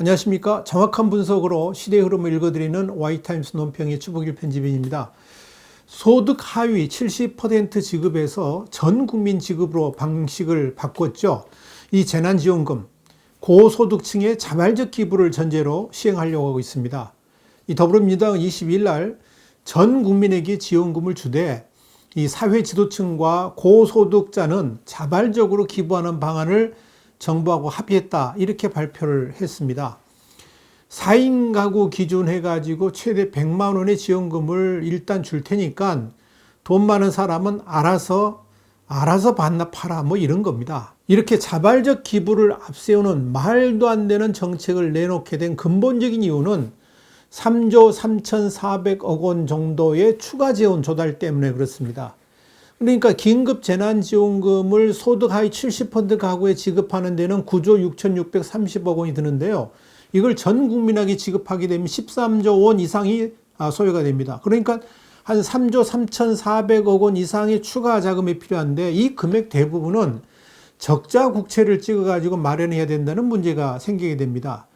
안녕하십니까. 정확한 분석으로 시대의 흐름을 읽어드리는 와이타임스 논평의 추복일 편집인입니다. 소득 하위 70% 지급에서 전 국민 지급으로 방식을 바꿨죠. 이 재난지원금, 고소득층의 자발적 기부를 전제로 시행하려고 하고 있습니다. 이 더불어민주당은 22일 날 전 국민에게 지원금을 주되 이 사회 지도층과 고소득자는 자발적으로 기부하는 방안을 정부하고 합의했다. 이렇게 발표를 했습니다. 4인 가구 기준 해가지고 최대 100만 원의 지원금을 일단 줄 테니까 돈 많은 사람은 알아서, 알아서 반납하라. 뭐 이런 겁니다. 이렇게 자발적 기부를 앞세우는 말도 안 되는 정책을 내놓게 된 근본적인 이유는 3조 3,400억 원 정도의 추가 재원 조달 때문에 그렇습니다. 그러니까 긴급 재난지원금을 소득 하위 70% 가구에 지급하는 데는 9조 6,630억 원이 드는데요. 이걸 전 국민에게 지급하게 되면 13조 원 이상이 아, 소요가 됩니다. 그러니까 한 3조 3,400억 원 이상의 추가 자금이 필요한데 이 금액 대부분은 적자 국채를 찍어가지고 마련해야 된다는 문제가 생기게 됩니다.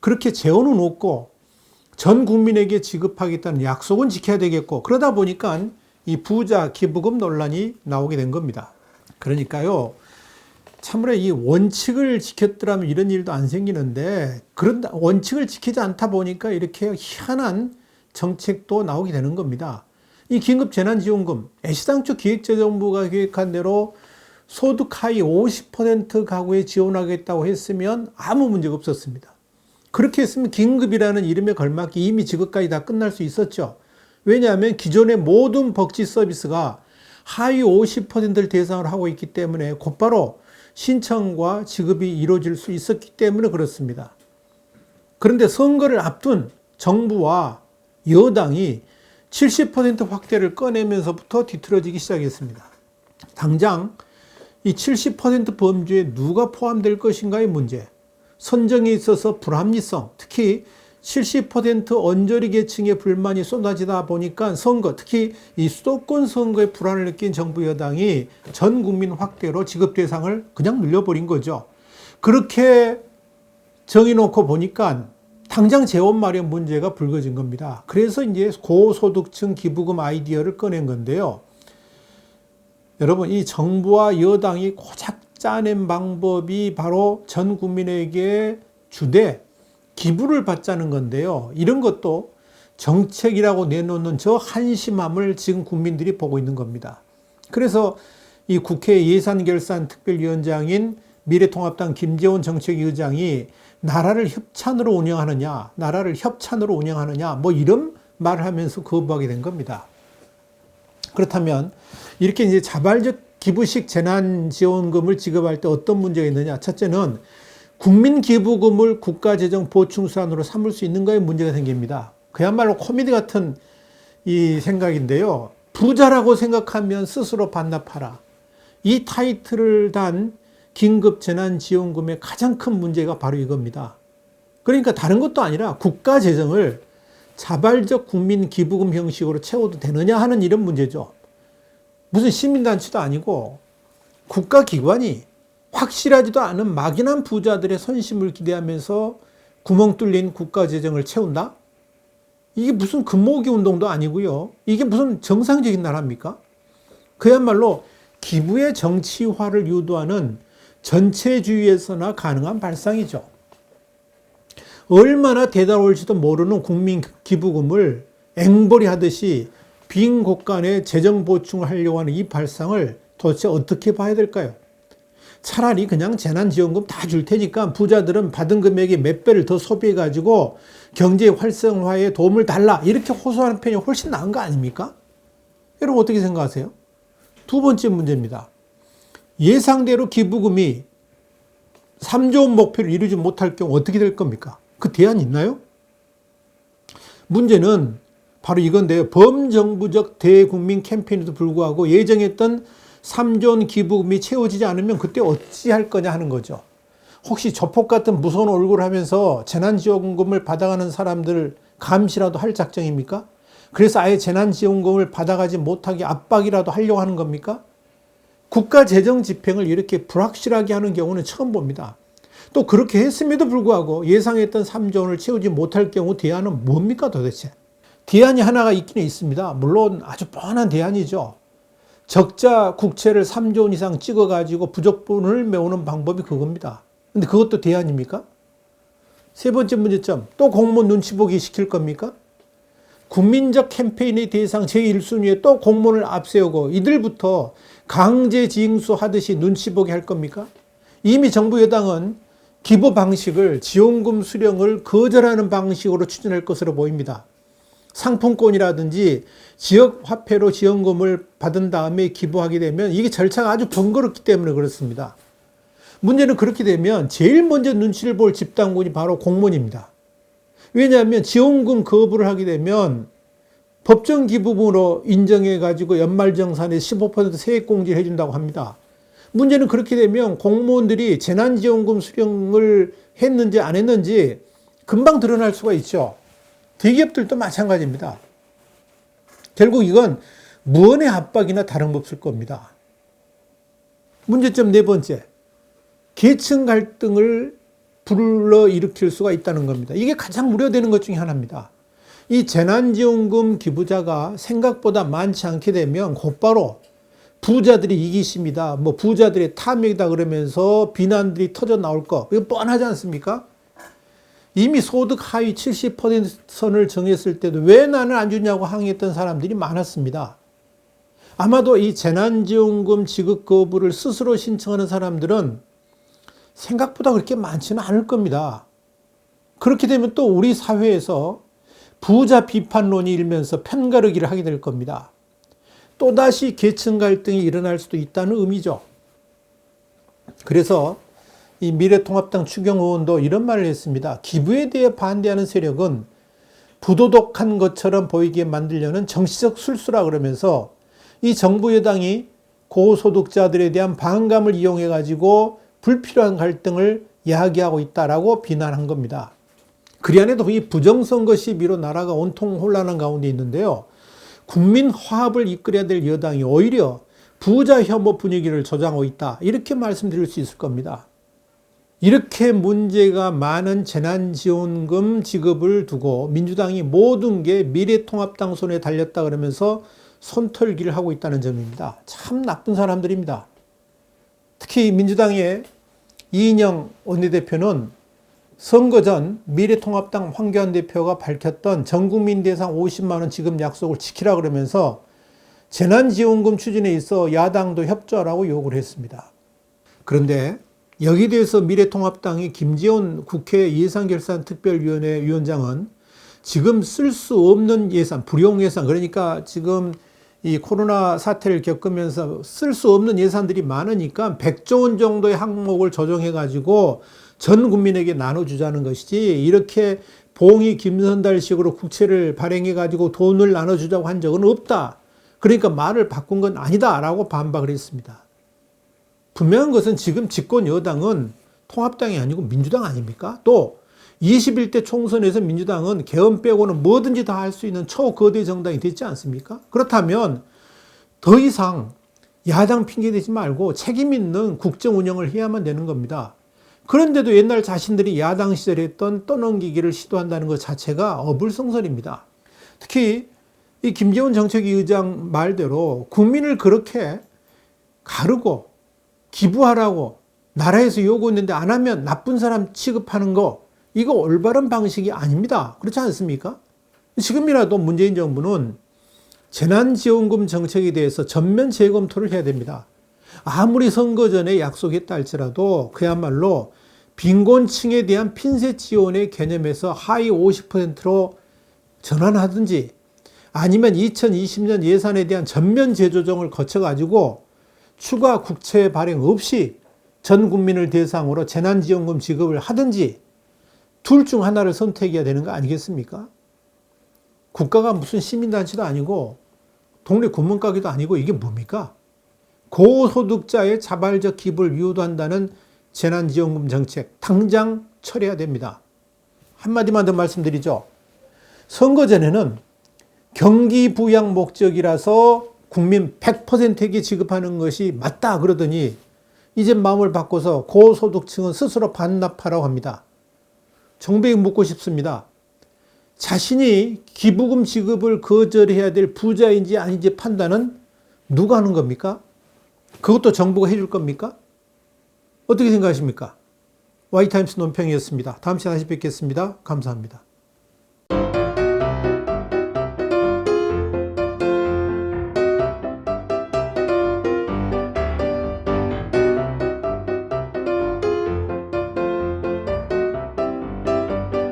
그렇게 재원은 없고 전 국민에게 지급하겠다는 약속은 지켜야 되겠고 그러다 보니까 이 부자 기부금 논란이 나오게 된 겁니다. 그러니까요. 참으로 이 원칙을 지켰더라면 이런 일도 안 생기는데 그런 원칙을 지키지 않다 보니까 이렇게 희한한 정책도 나오게 되는 겁니다. 이 긴급 재난지원금 애시당초 기획재정부가 계획한 대로 소득 하위 50% 가구에 지원하겠다고 했으면 아무 문제가 없었습니다. 그렇게 했으면 긴급이라는 이름에 걸맞게 이미 지급까지 다 끝날 수 있었죠. 왜냐하면 기존의 모든 복지 서비스가 하위 50%를 대상으로 하고 있기 때문에 곧바로 신청과 지급이 이루어질 수 있었기 때문에 그렇습니다. 그런데 선거를 앞둔 정부와 여당이 70% 확대를 꺼내면서부터 뒤틀어지기 시작했습니다. 당장 이 70% 범주에 누가 포함될 것인가의 문제, 선정에 있어서 불합리성, 특히 70% 언저리 계층의 불만이 쏟아지다 보니까 선거, 특히 이 수도권 선거에 불안을 느낀 정부 여당이 전 국민 확대로 지급 대상을 그냥 늘려버린 거죠. 그렇게 정해놓고 보니까 당장 재원 마련 문제가 불거진 겁니다. 그래서 이제 고소득층 기부금 아이디어를 꺼낸 건데요. 여러분, 이 정부와 여당이 고작 짜낸 방법이 바로 전 국민에게 주되 기부를 받자는 건데요. 이런 것도 정책이라고 내놓는 저 한심함을 지금 국민들이 보고 있는 겁니다. 그래서 이 국회 예산결산 특별위원장인 미래통합당 김재원 정책위의장이 나라를 협찬으로 운영하느냐, 나라를 협찬으로 운영하느냐, 뭐 이런 말을 하면서 거부하게 된 겁니다. 그렇다면 이렇게 이제 자발적 기부식 재난지원금을 지급할 때 어떤 문제가 있느냐? 첫째는 국민기부금을 국가재정 보충수단으로 삼을 수 있는가에 문제가 생깁니다. 그야말로 코미디 같은 이 생각인데요. 부자라고 생각하면 스스로 반납하라. 이 타이틀을 단 긴급 재난지원금의 가장 큰 문제가 바로 이겁니다. 그러니까 다른 것도 아니라 국가 재정을 자발적 국민 기부금 형식으로 채워도 되느냐 하는 이런 문제죠. 무슨 시민단체도 아니고 국가기관이 확실하지도 않은 막연한 부자들의 선심을 기대하면서 구멍 뚫린 국가 재정을 채운다? 이게 무슨 금모기 운동도 아니고요. 이게 무슨 정상적인 나라입니까? 그야말로 기부의 정치화를 유도하는 전체주의에서나 가능한 발상이죠. 얼마나 대단올지도 모르는 국민 기부금을 앵벌이 하듯이 빈 곳간에 재정 보충을 하려고 하는 이 발상을 도대체 어떻게 봐야 될까요? 차라리 그냥 재난지원금 다 줄 테니까 부자들은 받은 금액의 몇 배를 더 소비해가지고 경제 활성화에 도움을 달라. 이렇게 호소하는 편이 훨씬 나은 거 아닙니까? 여러분 어떻게 생각하세요? 두 번째 문제입니다. 예상대로 기부금이 3조 원 목표를 이루지 못할 경우 어떻게 될 겁니까? 그 대안 있나요? 문제는 바로 이건데요. 범정부적 대국민 캠페인에도 불구하고 예정했던 3조원 기부금이 채워지지 않으면 그때 어찌할 거냐 하는 거죠. 혹시 조폭 같은 무서운 얼굴을 하면서 재난지원금을 받아가는 사람들 감시라도 할 작정입니까? 그래서 아예 재난지원금을 받아가지 못하게 압박이라도 하려고 하는 겁니까? 국가 재정 집행을 이렇게 불확실하게 하는 경우는 처음 봅니다. 또 그렇게 했음에도 불구하고 예상했던 3조 원을 채우지 못할 경우 대안은 뭡니까 도대체? 대안이 하나가 있기는 있습니다. 물론 아주 뻔한 대안이죠. 적자 국채를 3조 원 이상 찍어가지고 부족분을 메우는 방법이 그겁니다. 근데 그것도 대안입니까? 세 번째 문제점, 또 공무원 눈치 보기 시킬 겁니까? 국민적 캠페인의 대상 제1순위에 또 공무원을 앞세우고 이들부터 강제 징수 하듯이 눈치 보게 할 겁니까? 이미 정부 여당은 기부 방식을 지원금 수령을 거절하는 방식으로 추진할 것으로 보입니다. 상품권이라든지 지역 화폐로 지원금을 받은 다음에 기부하게 되면 이게 절차가 아주 번거롭기 때문에 그렇습니다. 문제는 그렇게 되면 제일 먼저 눈치를 볼 집단군이 바로 공무원입니다. 왜냐하면 지원금 거부를 하게 되면 법정 기부금으로 인정해 가지고 연말정산에 15% 세액 공제를 해준다고 합니다. 문제는 그렇게 되면 공무원들이 재난지원금 수령을 했는지 안 했는지 금방 드러날 수가 있죠. 대기업들도 마찬가지입니다. 결국 이건 무언의 압박이나 다름없을 겁니다. 문제점 네 번째. 계층 갈등을 불러 일으킬 수가 있다는 겁니다. 이게 가장 우려되는 것 중에 하나입니다. 이 재난지원금 기부자가 생각보다 많지 않게 되면 곧바로 부자들이 이기십니다. 뭐 부자들의 탐욕이다 그러면서 비난들이 터져 나올 거. 이거 뻔하지 않습니까? 이미 소득 하위 70% 선을 정했을 때도 왜 나는 안 주냐고 항의했던 사람들이 많았습니다. 아마도 이 재난지원금 지급 거부를 스스로 신청하는 사람들은 생각보다 그렇게 많지는 않을 겁니다. 그렇게 되면 또 우리 사회에서 부자 비판론이 일면서 편가르기를 하게 될 겁니다. 또다시 계층 갈등이 일어날 수도 있다는 의미죠. 그래서 이 미래통합당 추경 의원도 이런 말을 했습니다. 기부에 대해 반대하는 세력은 부도덕한 것처럼 보이게 만들려는 정치적 술수라 그러면서 이 정부 여당이 고소득자들에 대한 반감을 이용해 가지고 불필요한 갈등을 야기하고 있다라고 비난한 겁니다. 그리 안에도 이 부정선거 시비로 나라가 온통 혼란한 가운데 있는데요. 국민 화합을 이끌어야 될 여당이 오히려 부자 혐오 분위기를 조장하고 있다. 이렇게 말씀드릴 수 있을 겁니다. 이렇게 문제가 많은 재난지원금 지급을 두고 민주당이 모든 게 미래통합당 손에 달렸다 그러면서 손털기를 하고 있다는 점입니다. 참 나쁜 사람들입니다. 특히 민주당의 이인영 원내대표는 선거 전 미래통합당 황교안 대표가 밝혔던 전국민 대상 50만 원 지급 약속을 지키라 그러면서 재난지원금 추진에 있어 야당도 협조하라고 요구를 했습니다. 그런데 여기 대해서 미래통합당의 김재원 국회 예산결산특별위원회 위원장은 지금 쓸 수 없는 예산, 불용 예산, 그러니까 지금 이 코로나 사태를 겪으면서 쓸 수 없는 예산들이 많으니까 100조 원 정도의 항목을 조정해 가지고 전 국민에게 나눠주자는 것이지 이렇게 봉이 김선달식으로 국채를 발행해 가지고 돈을 나눠주자고 한 적은 없다. 그러니까 말을 바꾼 건 아니다라고 반박을 했습니다. 분명한 것은 지금 집권 여당은 통합당이 아니고 민주당 아닙니까? 또 21대 총선에서 민주당은 개헌 빼고는 뭐든지 다 할 수 있는 초거대 정당이 됐지 않습니까? 그렇다면 더 이상 야당 핑계 대지 말고 책임 있는 국정 운영을 해야만 되는 겁니다. 그런데도 옛날 자신들이 야당 시절에 했던 떠넘기기를 시도한다는 것 자체가 어불성설입니다. 특히 이 김재원 정책위 의장 말대로 국민을 그렇게 가르고 기부하라고 나라에서 요구했는데 안 하면 나쁜 사람 취급하는 거 이거 올바른 방식이 아닙니다. 그렇지 않습니까? 지금이라도 문재인 정부는 재난지원금 정책에 대해서 전면 재검토를 해야 됩니다. 아무리 선거 전에 약속했다 할지라도 그야말로 빈곤층에 대한 핀셋 지원의 개념에서 하위 50%로 전환하든지 아니면 2020년 예산에 대한 전면 재조정을 거쳐가지고 추가 국채 발행 없이 전 국민을 대상으로 재난지원금 지급을 하든지 둘 중 하나를 선택해야 되는 거 아니겠습니까? 국가가 무슨 시민단체도 아니고 동네 구멍가게도 아니고 이게 뭡니까? 고소득자의 자발적 기부를 유도한다는 재난지원금 정책 당장 처리해야 됩니다. 한마디만 더 말씀드리죠. 선거 전에는 경기 부양 목적이라서 국민 100%에게 지급하는 것이 맞다 그러더니 이제 마음을 바꿔서 고소득층은 스스로 반납하라고 합니다. 정부에게 묻고 싶습니다. 자신이 기부금 지급을 거절해야 될 부자인지 아닌지 판단은 누가 하는 겁니까? 그것도 정부가 해줄 겁니까? 어떻게 생각하십니까? 와이타임스 논평이었습니다. 다음 시간에 다시 뵙겠습니다. 감사합니다.